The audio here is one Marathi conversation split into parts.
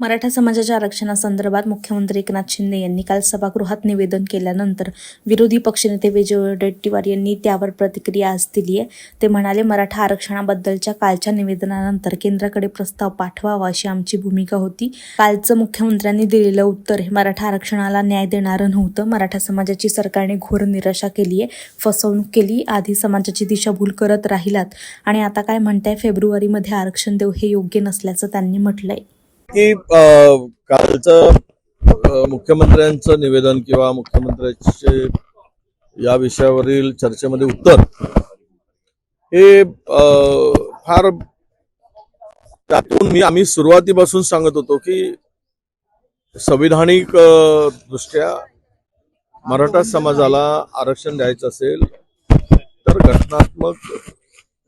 मराठा समाजाच्या आरक्षणासंदर्भात मुख्यमंत्री एकनाथ शिंदे यांनी काल सभागृहात निवेदन केल्यानंतर विरोधी पक्षनेते विजय वडेट्टीवार यांनी त्यावर प्रतिक्रिया आज दिली आहे. ते म्हणाले मराठा आरक्षणाबद्दलच्या कालच्या निवेदनानंतर केंद्राकडे प्रस्ताव पाठवावा अशी आमची भूमिका होती. कालचं मुख्यमंत्र्यांनी दिलेलं उत्तर हे मराठा आरक्षणाला न्याय देणारं नव्हतं. मराठा समाजाची सरकारने घोर निराशा केली आहे फसवणूक केली आधी समाजाची दिशाभूल करत राहिलात आणि आता काय म्हणताय फेब्रुवारीमध्ये आरक्षण देऊ हे योग्य नसल्याचं त्यांनी म्हटलंय. की कालचं मुख्यमंत्र्यांचं निवेदन किंवा मुख्यमंत्र्यांचे या विषयावरील चर्चेमध्ये उत्तर हे फार त्यातून मी आम्ही सुरुवातीपासून सांगत होतो की संविधानिक दृष्ट्या मराठा समाजाला आरक्षण द्यायचं असेल तर घटनात्मक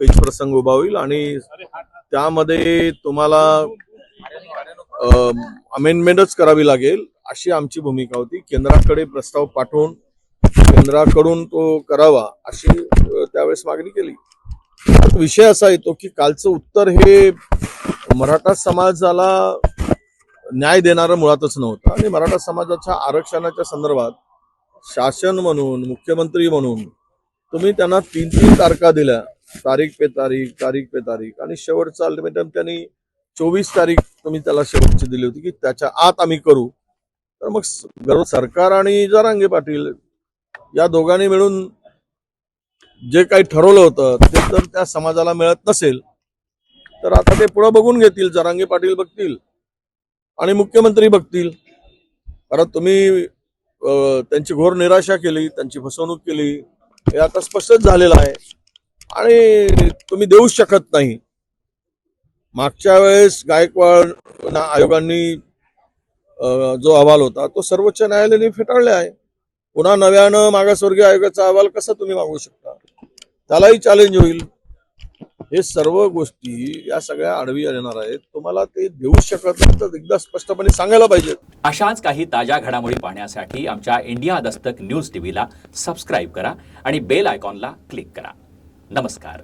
पेच प्रसंग उभा होईल आणि त्यामध्ये तुम्हाला अमेंडमेंटच करावी लागेल अशी आमची भूमिका होती. केंद्राकडे प्रस्ताव पाठवून केंद्राकडून तो करावा अशी त्यावेळेस मागणी केली. विषय असा येतो की कालचं उत्तर हे मराठा समाजाला न्याय देणारं मुळातच नव्हतं. आणि मराठा समाजाच्या आरक्षणाच्या संदर्भात शासन म्हणून मुख्यमंत्री म्हणून तुम्ही त्यांना तीन तीन तारखा दिल्या. तारीख पे तारीख तारीख पे तारीख. आणि शेवटचा अल्टिमेटम त्यांनी चोवीस तारीख तुम्ही त्याला शेवटची दिली होती की त्याच्या आत आम्ही करू. तर मग गर्व गरज सरकार आणि जरांगे पाटील या दोघांनी मिळून जे काही ठरवलं होतं ते जर त्या समाजाला मिळत नसेल. तर आता ते पुढं बघून घेतील जरांगे पाटील बघतील आणि मुख्यमंत्री बघतील. कारण तुम्ही त्यांची घोर निराशा केली त्यांची फसवणूक केली हे आता स्पष्टच झालेलं आहे. आणि तुम्ही देऊच शकत नाही. मागच्या वेळेस गायकवाड ना- आयोगांनी जो अहवाल होता तो सर्वोच्च न्यायालयाने फेटाळले आहे. पुन्हा नव्यानं मागासवर्गीय आयोगाचा अहवाल कसा तुम्ही मागू शकता? त्यालाही चॅलेंज होईल. हे सर्व गोष्टी या सगळ्या आडवी येणार आहेत. तुम्हाला ते देऊ शकत नाही तर एकदा स्पष्टपणे सांगायला पाहिजे अशाच काही ताज्या घडामोडी पाहण्यासाठी आमच्या इंडिया दस्तक न्यूज टीव्हीला सबस्क्राईब करा आणि बेल आयकॉनला क्लिक करा. नमस्कार.